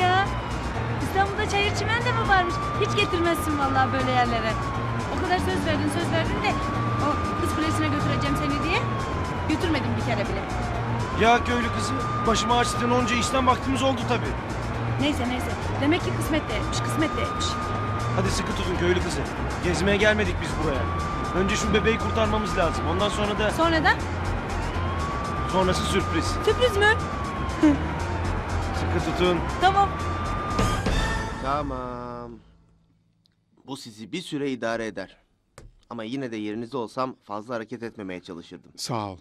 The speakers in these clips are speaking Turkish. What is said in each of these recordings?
ya. İstanbul'da çayır çimen de mi varmış? Hiç getirmezsin vallahi böyle yerlere. O kadar söz verdin söz verdin de o kız kulesine götüreceğim seni diye götürmedim bir kere bile. Ya köylü kızı başıma açtığın onca işten vaktimiz oldu tabii. Neyse neyse. Demek ki kısmet de etmiş, kısmet de etmiş. Hadi sıkı tutun köylü kızı. Gezmeye gelmedik biz buraya. Önce şu bebeği kurtarmamız lazım. Ondan sonra da Sonra da sonrası sürpriz. sürpriz mü? Sıkı tutun. Tamam. Tamam. Bu sizi bir süre idare eder. Ama yine de yerinizde olsam fazla hareket etmemeye çalışırdım. Sağ ol.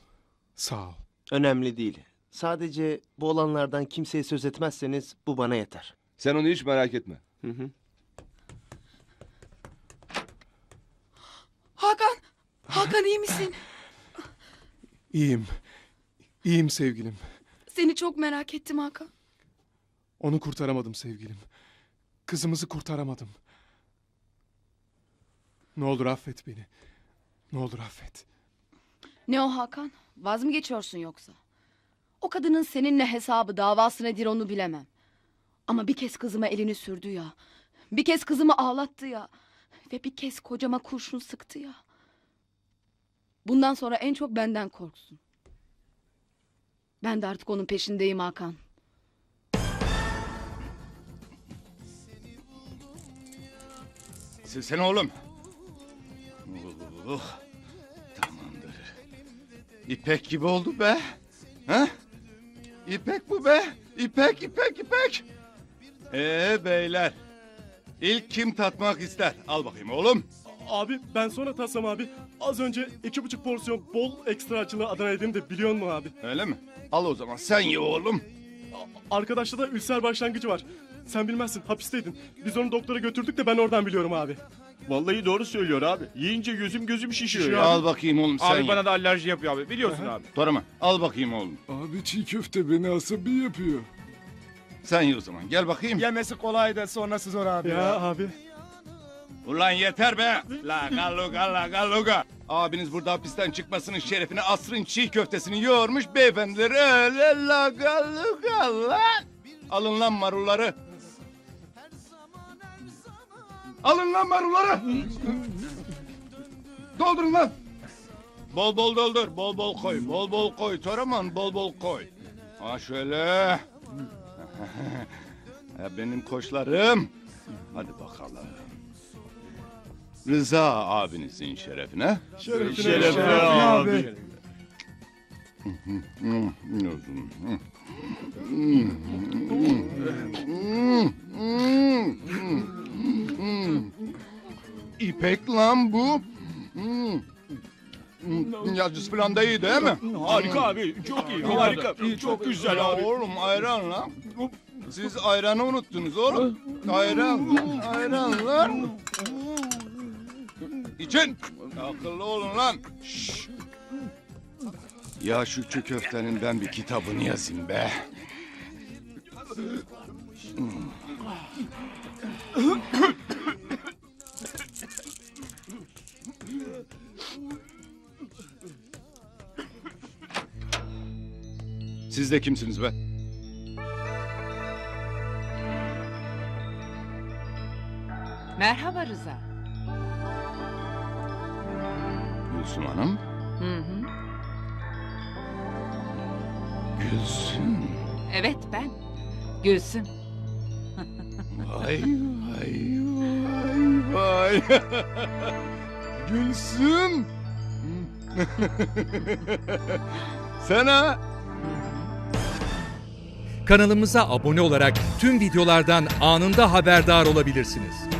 Sağ ol. Önemli değil. Sadece bu olanlardan kimseye söz etmezseniz bu bana yeter. Sen onu hiç merak etme. Hı hı. Hakan! Hakan iyi misin? İyiyim. İyiyim sevgilim. Seni çok merak ettim Hakan. Onu kurtaramadım sevgilim. Kızımızı kurtaramadım. Ne olur affet beni. Ne olur affet. Ne o Hakan? Vaz mı geçiyorsun yoksa? O kadının seninle hesabı davası nedir onu bilemem. Ama bir kez kızıma elini sürdü ya. Bir kez kızımı ağlattı ya. Ve bir kez kocama kurşun sıktı ya. Bundan sonra en çok benden korksun. Ben de artık onun peşindeyim Hakan. Silsene oğlum. Oh, tamamdır. İpek gibi oldu be. Ha? İpek bu be. İpek, ipek, ipek. Ee beyler. İlk kim tatmak ister? Al bakayım oğlum. Abi ben sonra tatsam abi. Az önce iki buçuk porsiyon bol ekstra acılı Adana yedim de biliyor musun abi? Öyle mi? Al o zaman sen ye oğlum. Arkadaşta da ülser başlangıcı var. Sen bilmezsin hapisteydin. Biz onu doktora götürdük de ben oradan biliyorum abi. Vallahi doğru söylüyor abi. Yiyince gözüm gözüm şişiyor ya. Al bakayım oğlum sen Abi ye. bana da alerji yapıyor abi. Biliyorsun abi. Torama al bakayım oğlum. Abi çiğ köfte beni asabi yapıyor. Sen ye o zaman. Gel bakayım. Yemesi kolay da sonrası zor abi. Ya abi. Ulan yeter be. La galuga la galuga. Abiniz burada hapisten çıkmasının şerefine asrın çiğ köftesini yoğurmuş beyefendileri öyle la galuga lan. Alın lan marulları. Alın lan marulları. Doldurun lan. Bol bol doldur, bol bol koy, bol bol koy. Toraman bol bol koy. Ha şöyle. Benim koçlarım. Hadi bakalım. Rıza abinizin şerefine. Şerefine, Şerefine abi. İpek lan bu. Yazısı falan da iyi değil mi? Harika abi. Çok iyi. Harika. Çok güzel abi. Oğlum ayran lan. Siz ayranı unuttunuz oğlum. Ayran, ayran lan. İçin. Akıllı olun lan. Şşş. Ya şu çiğ köftenin ben bir kitabını yazayım be. Siz de kimsiniz be? Merhaba Rıza. Gülsüm Hanım. Hı hı. Gülsüm. Evet ben. Gülsüm. Vay vay vay vay. Gülsüm. Sen ha? Kanalımıza abone olarak tüm videolardan anında haberdar olabilirsiniz.